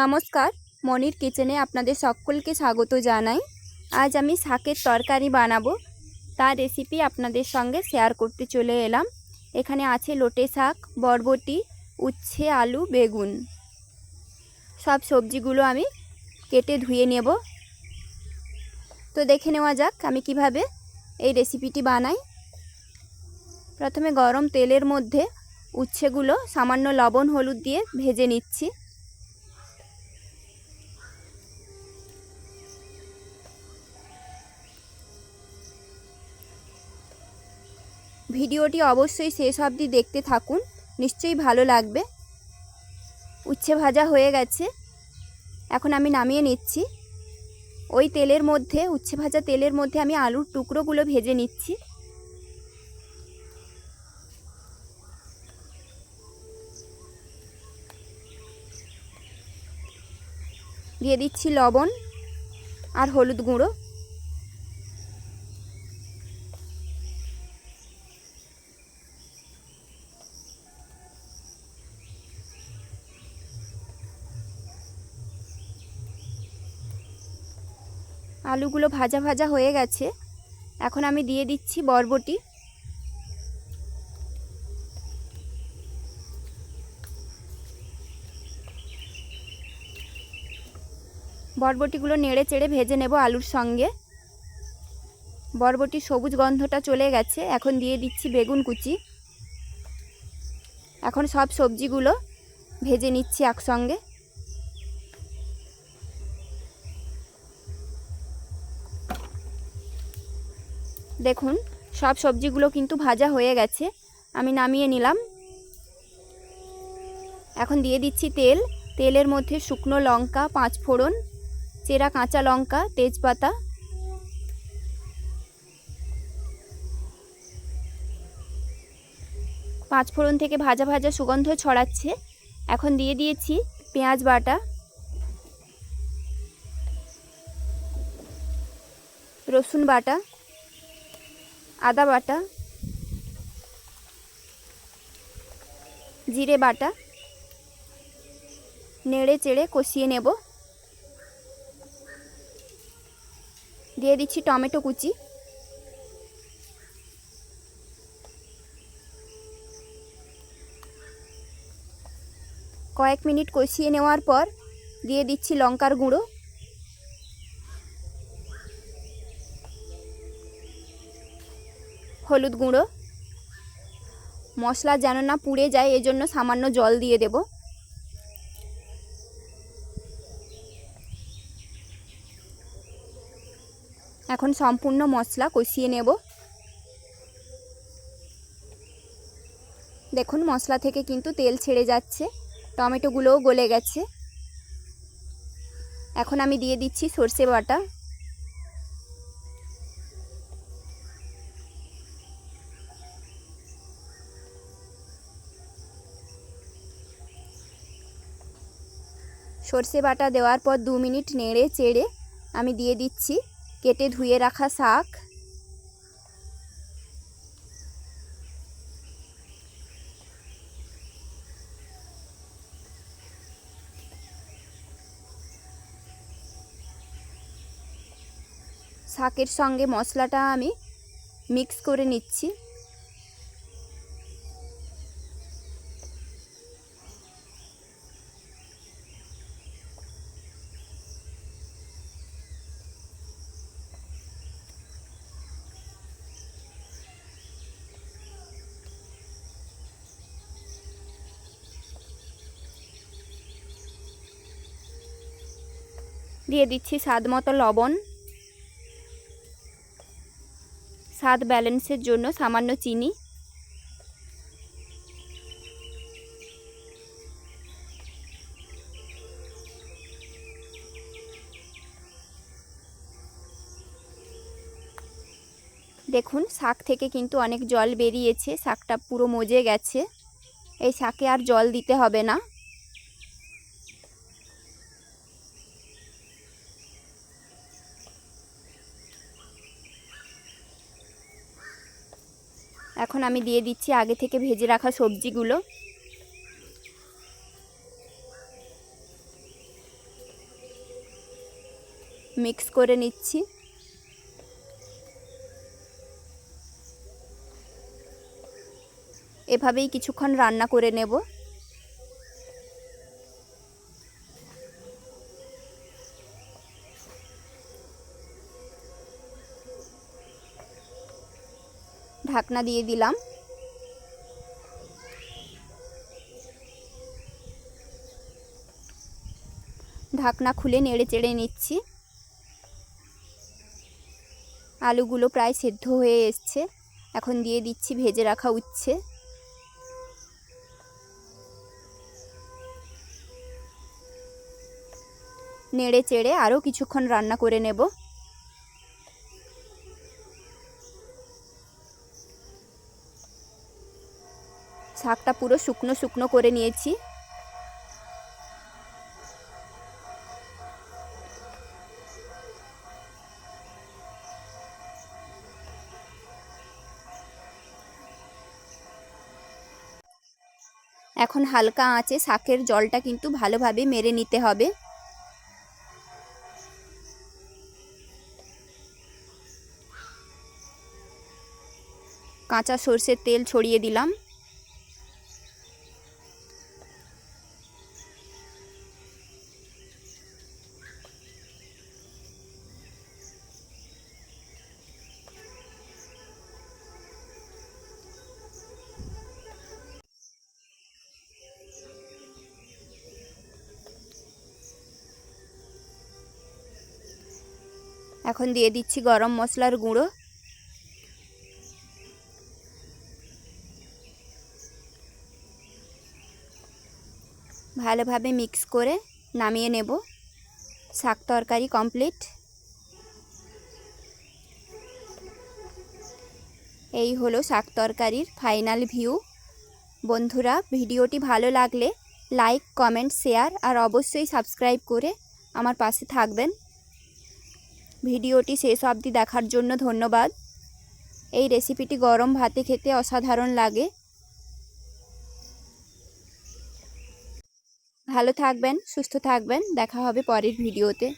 নমস্কার, মনির কিচেনে আপনাদের সকলকে স্বাগত জানাই। আজ আমি শাকের তরকারি বানাবো। তার রেসিপি আপনাদের সঙ্গে শেয়ার করতে চলে এলাম। এখানে আছে লোটে শাক, বরবটি, উচ্ছে, আলু, বেগুন। সব সবজিগুলো আমি কেটে ধুয়ে নেব। তো দেখে নেওয়া যাক আমি কীভাবে এই রেসিপিটি বানাই। প্রথমে গরম তেলের মধ্যে উচ্ছেগুলো সামান্য লবণ, হলুদ দিয়ে ভেজে নিচ্ছি। ভিডিওটি অবশ্যই শেষ অবধি দেখতে থাকুন। নিশ্চয়ই ভালো লাগবে। উচ্ছে ভাজা হয়ে গেছে। এখন আমি নামিয়ে নিচ্ছি। ওই তেলের মধ্যে, উচ্ছে ভাজা তেলের মধ্যে আমি আলুর টুকরোগুলো ভেজে নিচ্ছি। দিয়ে দিচ্ছি লবণ আর হলুদ গুঁড়ো। আলুগুলো ভাজা ভাজা হয়ে গেছে। এখন আমি দিয়ে দিচ্ছি বরবটি। বরবটিগুলো নেড়ে চেড়ে ভেজে নেব আলুর সঙ্গে। বরবটির সবুজ গন্ধটা চলে গেছে। এখন দিয়ে দিচ্ছি বেগুন কুচি। এখন সব সবজিগুলো ভেজে নিচ্ছি একসঙ্গে। দেখুন, সব সবজিগুলো কিন্তু ভাজা হয়ে গেছে। আমি নামিয়ে নিলাম। এখন দিয়ে দিচ্ছি তেল। তেলের মধ্যে শুকনো লঙ্কা, পাঁচ ফোড়ন, চেরা কাঁচা লঙ্কা, তেজপাতা। পাঁচ ফোড়ন থেকে ভাজা ভাজা সুগন্ধ ছড়াচ্ছে। এখন দিয়ে দিয়েছি পেঁয়াজ বাটা। রসুন বাটা। আদা বাটা, জিরে বাটা, নেড়ে চেড়ে কষিয়ে নেব। দিয়ে দিচ্ছি টমেটো কুচি। কয়েক মিনিট কষিয়ে নেওয়ার পর দিয়ে দিচ্ছি লঙ্কার গুঁড়ো। হলুদ গুঁড়ো। মশলা যেন না পুড়ে যায়, এজন্য সামান্য জল দিয়ে দেব। এখন সম্পূর্ণ মশলা কষিয়ে নেব। দেখুন, মশলা থেকে কিন্তু তেল ছেড়ে যাচ্ছে, টমেটোগুলোও গলে গেছে। এখন আমি দিয়ে দিচ্ছি সর্ষে বাটা। সর্ষে বাটা দেওয়ার পর দু মিনিট নেড়ে চেড়ে আমি দিয়ে দিচ্ছি। কেটে ধুয়ে রাখা শাক। শাকের সঙ্গে মশলাটা আমি মিক্স করে নিচ্ছি। দিয়ে দিচ্ছি স্বাদ মতো লবণ। স্বাদ ব্যালেন্সের জন্য সামান্য চিনি। দেখুন, শাক থেকে কিন্তু অনেক জল বেরিয়েছে, শাকটা পুরো মজে গেছে। এই শাকে আর জল দিতে হবে না। এখন আমি দিয়ে দিচ্ছি আগে থেকে ভেজে রাখা সবজিগুলো। মিক্স করে নিচ্ছি। এভাবেই কিছুক্ষণ রান্না করে নেব। ঢাকনা দিয়ে দিলাম। ঢাকনা খুলে নেড়ে চেড়ে নিচ্ছি। আলুগুলো প্রায় সেদ্ধ হয়ে এসছে। এখন দিয়ে দিচ্ছি ভেজে রাখা উচ্ছে। নেড়ে চেড়ে আরও কিছুক্ষণ রান্না করে নেব। শাকটা পুরো শুকনো শুকনো করে নিয়েছি। এখন হালকা আঁচে শাকের জলটা কিন্তু ভালোভাবে মেরে নিতে হবে। কাঁচা সর্ষের তেল ছড়িয়ে দিলাম। এখন দিয়ে দিচ্ছি গরম মশলার গুঁড়ো। ভালোভাবে মিক্স করে নামিয়ে নেব। শাক তরকারি কমপ্লিট। এই হলো শাক তরকারির ফাইনাল ভিউ। বন্ধুরা, ভিডিওটি ভালো লাগলে লাইক, কমেন্ট, শেয়ার আর অবশ্যই সাবস্ক্রাইব করে আমার পাশে থাকবেন। ভিডিওটি শেষ অবধি দেখার জন্য ধন্যবাদ। এই রেসিপিটি গরম ভাতে খেতে অসাধারণ লাগে। ভালো থাকবেন, সুস্থ থাকবেন। দেখা হবে পরের ভিডিওতে।